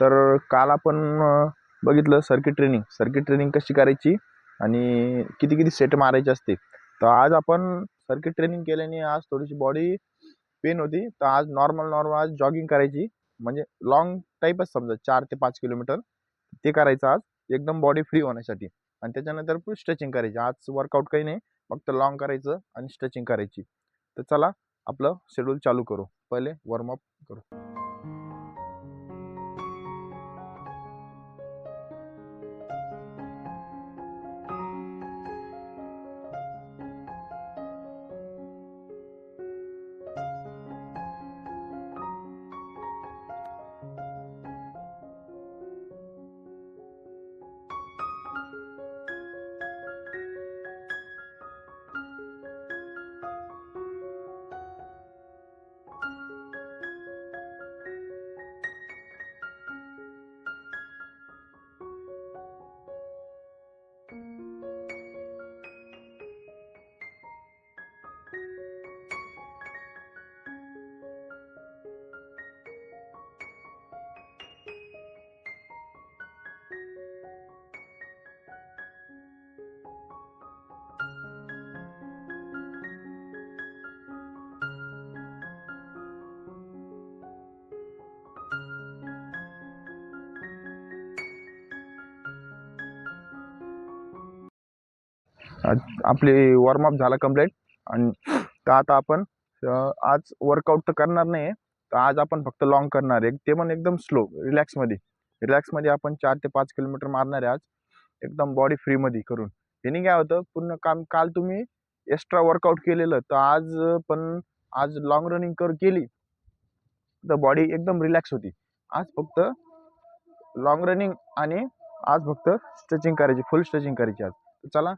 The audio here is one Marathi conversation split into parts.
तर काल आपण बघितलं सर्किट ट्रेनिंग सर्किट ट्रेनिंग कशी करायची आणि किती किती सेट मारायचे असते. तर आज आपण सर्किट ट्रेनिंग केल्याने आज थोडीशी बॉडी पेन होती. तर आज नॉर्मल नॉर्मल आज जॉगिंग करायची. म्हणजे लॉंग टाईपच समजा चार ते पाच किलोमीटर ते करायचं आज. एकदम बॉडी फ्री होण्यासाठी. आणि त्याच्यानंतर स्ट्रेचिंग करायची. आज वर्कआउट काही नाही. फक्त लॉंग करायचं आणि स्ट्रेचिंग करायची. तर चला आपलं शेड्यूल चालू करू. पहिले वॉर्मअप करू. आपली वॉर्मअप झाला कंप्लीट आणि तर आता आपण आज वर्कआउट तर करणार नाही तर आज आपण फक्त लॉंग करणार आहे. ते पण एकदम स्लो रिलॅक्समध्ये रिलॅक्समध्ये आपण चार ते पाच किलोमीटर मारणार आहे आज. एकदम बॉडी फ्रीमध्ये करून. त्यांनी काय होतं पूर्ण काम काल तुम्ही एक्स्ट्रा वर्कआउट केलेलं. तर आज पण आज लॉंग रनिंग कर केली तर बॉडी एकदम रिलॅक्स होती. आज फक्त लॉंग रनिंग आणि आज फक्त स्ट्रेचिंग करायची फुल स्ट्रेचिंग करायची आज. चला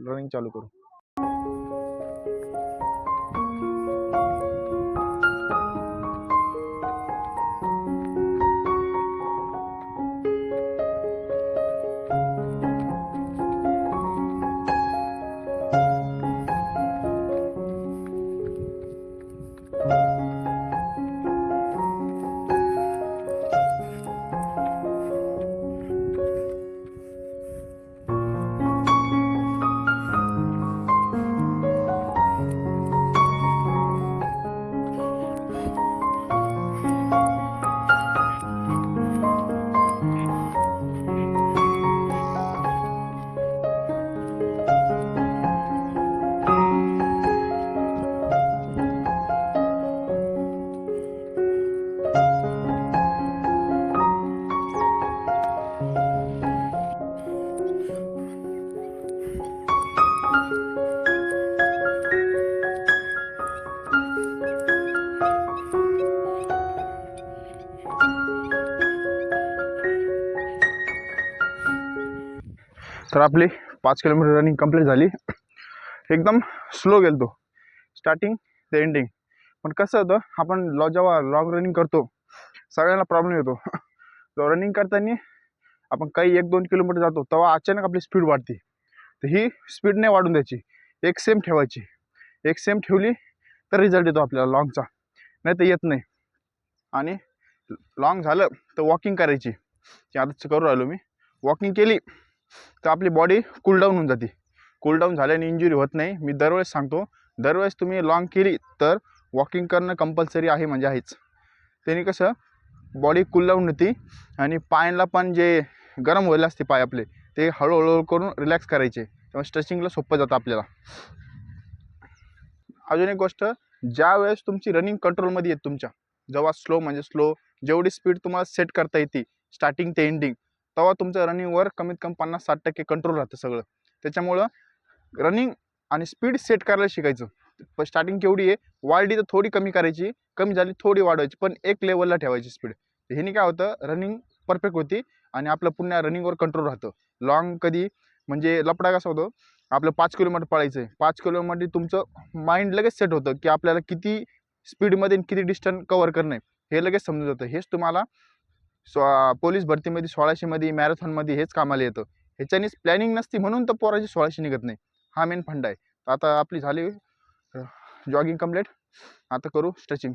रनिंग चालू करू. तर आपली पाच किलोमीटर रनिंग कंप्लीट झाली. एकदम स्लो गेलतो. स्टार्टिंग ते एंडिंग पण कसं होतं आपण लॉ जेव्हा लॉंग रनिंग करतो सगळ्यांना प्रॉब्लेम येतो. रनिंग करताना आपण काही एक दोन किलोमीटर जातो तेव्हा अचानक आपली स्पीड वाढते. तर ही स्पीड नाही वाढून द्यायची. एक सेम ठेवायची. एक सेम ठेवली तर रिझल्ट येतो आपल्याला लॉंगचा नाही तर येत नाही. आणि लॉंग झालं तर वॉकिंग करायची. की करू राहिलो मी. वॉकिंग केली तर आपली बॉडी कूलडाऊन होऊन जाते. कूलडाऊन झाल्याने इंजुरी होत नाही. मी दरवेळेस सांगतो दरवेळेस तुम्ही लॉंग केली तर वॉकिंग करणं कंपल्सरी आहे म्हणजे आहेच. त्याने कसं बॉडी कूलडाऊन होती आणि पायांना पण जे गरम व्हायला असते पाय आपले ते हळूहळू करून रिलॅक्स करायचे. तेव्हा स्ट्रेचिंगला सोपं जातं आपल्याला. अजून एक गोष्ट ज्या वेळेस तुमची रनिंग कंट्रोलमध्ये येत तुमच्या जेव्हा स्लो म्हणजे स्लो जेवढी स्पीड तुम्हाला सेट करता येते स्टार्टिंग ते एंडिंग तेव्हा तुमचं रनिंगवर कमीत कमी पन्नास साठ टक्के कंट्रोल राहतं सगळं. त्याच्यामुळं रनिंग आणि स्पीड सेट करायला शिकायचं. पण स्टार्टिंग केवढी आहे वाढली तर थोडी कमी करायची कमी झाली थोडी वाढवायची पण एक लेवलला ठेवायची स्पीड ह्याने काय होतं रनिंग परफेक्ट होती आणि आपलं पुन्हा रनिंगवर कंट्रोल राहतं. लॉंग कधी म्हणजे लपडा कसा होतो आपलं पाच किलोमीटर पळायचं आहे पाच किलोमीटर तुमचं माइंड लगेच सेट होतं की आपल्याला किती स्पीडमध्ये किती डिस्टन्स कवर करणं. आहे हे लगेच समजून जातं. हेच तुम्हाला स्व पोलीस भरतीमध्ये सोळाशेमध्ये मॅरेथॉनमध्ये हेच कामाला येतं. ह्याच्यानेच प्लॅनिंग नसती म्हणून तर पोराची सोळाशे निघत नाही. हा मेन फंड आहे. तर आता आपली झाली जॉगिंग कंप्लीट आता करू स्ट्रेचिंग